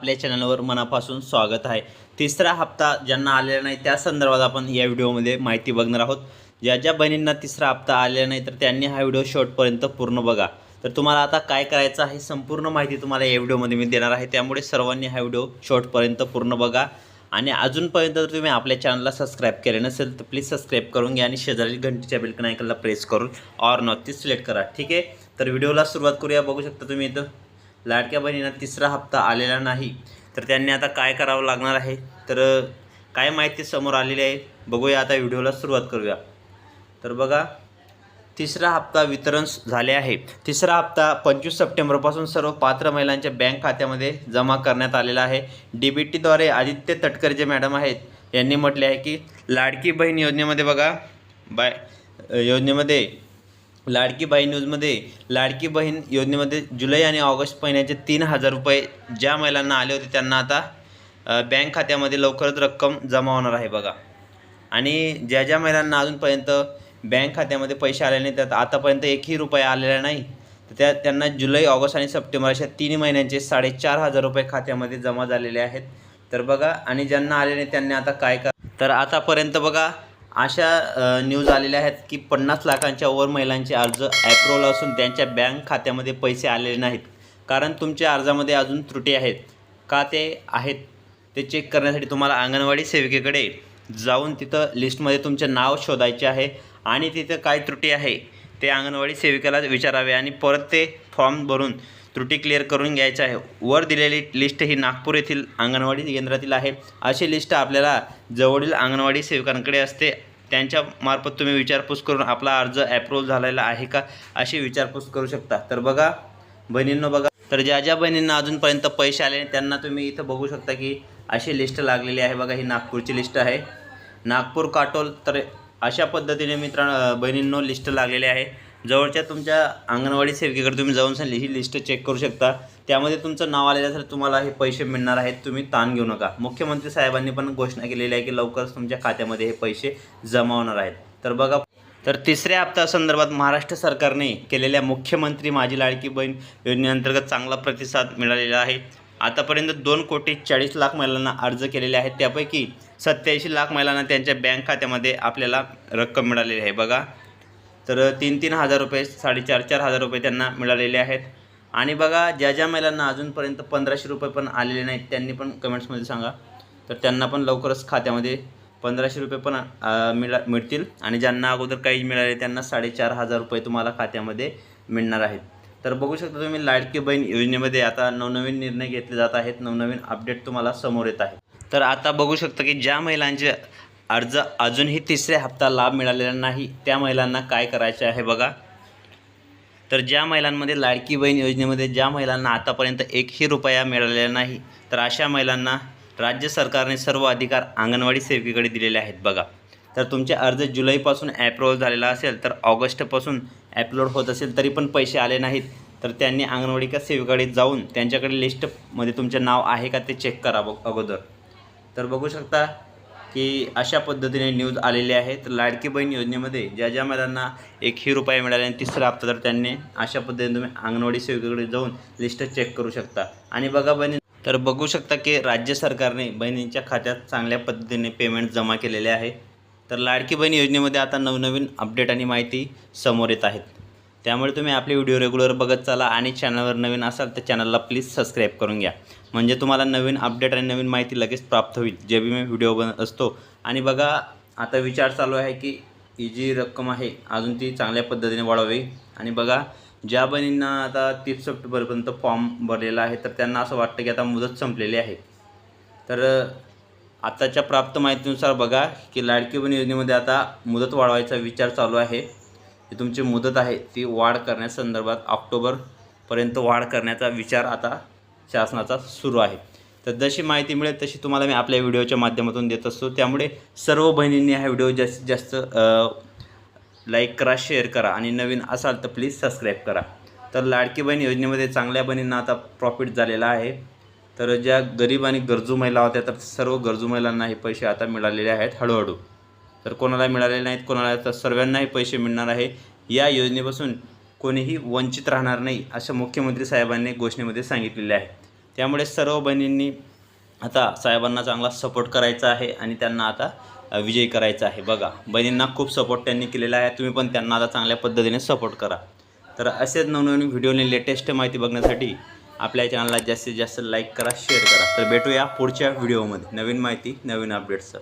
आपल्या चॅनलवर मनापासून स्वागत आहे. तिसरा हप्ता ज्यांना आलेला नाही त्या संदर्भात आपण या व्हिडिओमध्ये माहिती बघणार आहोत. ज्या ज्या बहिणींना तिसरा हप्ता आलेला नाही तर त्यांनी हा व्हिडिओ शेवटपर्यंत पूर्ण बघा. तर तुम्हाला आता काय करायचं आहे संपूर्ण माहिती तुम्हाला या व्हिडिओमध्ये मी देणार आहे. त्यामुळे सर्वांनी हा व्हिडिओ शेवटपर्यंत पूर्ण बघा. आणि अजूनपर्यंत जर तुम्ही आपल्या चॅनलला सबस्क्राईब केले नसेल तर प्लीज सबस्क्राईब करून घ्या आणि शेजारी घंटीच्या बिलकन ऐकायला प्रेस करून ऑर नॉट ती सिलेक्ट करा. ठीक आहे? तर व्हिडिओला सुरुवात करूया. बघू शकता तुम्ही इथं. लाडक्या बहिणींना तिसरा हप्ता आलेला नाही. तर त्यांनी आता काय करावं लागणार आहे? तर काय माहिती समोर आलेली आहे. बघूया आता व्हिडिओला सुरुवात करूया. तर बघा तिसरा हप्ता वितरण झाले आहे. तिसरा हप्ता पंचवीस सप्टेंबरपासून सर्व पात्र महिलांच्या बँक खात्यामध्ये जमा करण्यात आलेला आहे. डी बी टीद्वारे आदित्य तटकर जे मॅडम आहेत यांनी म्हटले आहे की लाडकी बहीण योजनेमध्ये बघा बाय योजनेमध्ये लाडकी बहीण न्यूजमध्ये लाडकी बहीण योजनेमध्ये जुलै आणि ऑगस्ट महिन्याचे तीन हजार रुपये ज्या महिलांना आले होते त्यांना आता बँक खात्यामध्ये लवकरच रक्कम जमा होणार आहे बघा. आणि ज्या ज्या महिलांना अजूनपर्यंत बँक खात्यामध्ये पैसे आले नाही त्यात आतापर्यंत एकही रुपया आलेला नाही तर त्या त्यांना जुलै ऑगस्ट आणि सप्टेंबर अशा तीन महिन्यांचे साडेचार हजार रुपये खात्यामध्ये जमा झालेले आहेत. तर बघा आणि ज्यांना आले नाही त्यांनी आता काय कर तर आतापर्यंत बघा अशा न्यूज आलेल्या आहेत की पन्नास लाखांच्या वर महिलांचे अर्ज ॲप्रोल असून त्यांच्या बँक खात्यामध्ये पैसे आलेले नाहीत. कारण तुमच्या अर्जामध्ये अजून त्रुटी आहेत. का ते आहेत ते चेक करण्यासाठी तुम्हाला अंगणवाडी सेविकेकडे जाऊन तिथं लिस्टमध्ये तुमचे नाव शोधायचे आहे आणि तिथं काय त्रुटी आहे ते अंगणवाडी सेविकेला विचारावे आणि परत ते फॉर्म भरून त्रुटी क्लिअर करून घ्यायचं आहे. वर दिलेली लिस्ट ही नागपूर येथील अंगणवाडी केंद्रातील आहे. अशी लिस्ट आपल्याला जवळील अंगणवाडी सेविकांकडे असते. त्यांच्या मार्फत तुम्ही विचारपूस करून आपला अर्ज ॲप्रूव्ह झालेला आहे का अशी विचारपूस करू शकता. तर बघा बहिणींनो बघा. तर ज्या ज्या बहिणींना अजूनपर्यंत पैसे आले नाही, त्यांना तुम्ही इथं बघू शकता की अशी लिस्ट लागलेली आहे. बघा ही नागपूरची लिस्ट आहे. नागपूर काटोल तर अशा पद्धतीने मित्रांनो बहिणींनो लिस्ट लागलेली आहे. जवळच्या तुमच्या अंगणवाडी सेविकेकडे तुम्ही जाऊन सा- ही लिस्ट चेक करू शकता. त्यामध्ये तुमचं नाव आलेलं असेल तुम्हाला हे पैसे मिळणार आहेत तुम्ही ताण घेऊ नका. मुख्यमंत्री साहेबांनी पण घोषणा केलेली आहे की लवकरच तुमच्या खात्यामध्ये हे पैसे जमा होणार आहेत. तर बघा तर तिसऱ्या हप्त्यासंदर्भात महाराष्ट्र सरकारने केलेल्या मुख्यमंत्री माझी लाडकी बहीण योजनेअंतर्गत चांगला प्रतिसाद मिळालेला आहे. आतापर्यंत दोन कोटी चाळीस लाख महिलांना अर्ज केलेले आहेत. त्यापैकी सत्याऐंशी लाख महिलांना त्यांच्या बँक खात्यामध्ये आपल्याला रक्कम मिळालेली आहे. बघा तर तीन तीन हजार रुपये साडेचार चार हजार रुपये त्यांना मिळालेले आहेत. आणि बघा ज्या ज्या महिलांना अजूनपर्यंत पंधराशे रुपये पण आलेले नाहीत त्यांनी पण कमेंट्समध्ये सांगा. तर त्यांना पण लवकरच खात्यामध्ये पंधराशे रुपये पण मिळा मिळतील. आणि ज्यांना अगोदर काही मिळाले त्यांना साडेचार हजार रुपये तुम्हाला खात्यामध्ये मिळणार आहेत. तर बघू शकता तुम्ही लाडकी बहीण योजनेमध्ये आता नवनवीन निर्णय घेतले जात आहेत. नवनवीन अपडेट तुम्हाला समोर येत आहे तर आता बघू शकता की ज्या महिलांचे अर्ज अजूनही तिसऱ्या हप्ता लाभ मिळालेला नाही. त्या महिलांना काय करायचे आहे बघा. तर ज्या महिलांमध्ये लाडकी बहीण योजनेमध्ये ज्या महिलांना आतापर्यंत एकही रुपया मिळालेला नाही तर अशा महिलांना राज्य सरकारने सर्व अधिकार अंगणवाडी सेविकेकडे दिलेले आहेत बघा. तर तुमचे अर्ज जुलैपासून ॲप्रूव्ह झालेला असेल तर ऑगस्टपासून ॲपलोड होत असेल तरी पण पैसे आले नाहीत. तर त्यांनी अंगणवाडी का सेवेकडे जाऊन त्यांच्याकडे लिस्टमध्ये तुमचे नाव आहे का ते चेक करा बघ अगोदर. तर बघू शकता की अशा पद्धतीने न्यूज आलेली आहे. तर लाडकी बहीण योजनेमध्ये ज्या ज्या महिलांना एकही रुपये मिळाले आणि तिसरा हप्ता तर त्यांनी अशा पद्धतीने तुम्ही अंगणवाडी सेविकेकडे जाऊन लिस्ट चेक करू शकता. आणि बघा बहिणी तर बघू शकता की राज्य सरकारने बहिणींच्या खात्यात चांगल्या पद्धतीने पेमेंट जमा केलेले आहे. तर लाडकी बहीण योजनेमध्ये आता नवनवीन अपडेट आणि माहिती समोर येत आहेत. त्यामुळे तुम्ही आपले व्हिडिओ रेग्युलर बघत चाला आणि चॅनलवर नवीन असाल तर चॅनलला प्लीज सबस्क्राईब करून घ्या. म्हणजे तुम्हाला नवीन अपडेट आणि नवीन माहिती लगेच प्राप्त होईल जे बी मी व्हिडिओ बनत असतो. आणि बघा आता विचार चालू आहे की ही जी रक्कम आहे अजून ती चांगल्या पद्धतीने वाढवावी. आणि बघा ज्या बहिणींना आता तीस सप्टेंबरपर्यंत फॉर्म भरलेला आहे तर त्यांना असं वाटतं की आता मुदत संपलेली आहे. तर आताच्या प्राप्त माहितीनुसार बघा की लाडकी बहीण योजनेमध्ये आता मुदत वाढवायचा विचार चालू आहे. जी तुमची मुदत आहे ती वाढ करण्यासंदर्भात ऑक्टोबरपर्यंत वाढ करण्याचा विचार आता शासनाचा सुरू आहे. तर जशी माहिती मिळेल तशी तुम्हाला मी आपल्या व्हिडिओच्या माध्यमातून देत असतो. त्यामुळे सर्व बहिणींनी हा व्हिडिओ जास्तीत जास्त लाईक करा शेअर करा आणि नवीन असाल तर प्लीज सबस्क्राईब करा. तर लाडकी बहीण योजनेमध्ये चांगल्या बहिणींना आता प्रॉफिट झालेला आहे. तर ज्या गरीब आणि गरजू महिला होत्या तर सर्व गरजू महिलांना हे पैसे आता मिळालेले आहेत हळूहळू. तर कोणाला मिळालेले नाहीत कोणाला तर सर्वांनाही पैसे मिळणार आहे. या योजनेपासून कोणीही वंचित राहणार नाही असं मुख्यमंत्री साहेबांनी घोषणेमध्ये सांगितलेले आहे. त्यामुळे सर्व बहिणींनी आता साहेबांना चांगला सपोर्ट करायचा आहे आणि त्यांना आता विजयी करायचा आहे. बघा बहिणींना खूप सपोर्ट त्यांनी केलेला आहे. तुम्ही पण त्यांना आता चांगल्या पद्धतीने सपोर्ट करा. तर असेच नवनवीन व्हिडिओने लेटेस्ट माहिती बघण्यासाठी आपल्या चॅनलला जास्तीत जास्त लाईक करा शेअर करा. तर भेटूया पुढच्या व्हिडिओमध्ये. नवीन माहिती नवीन अपडेट्स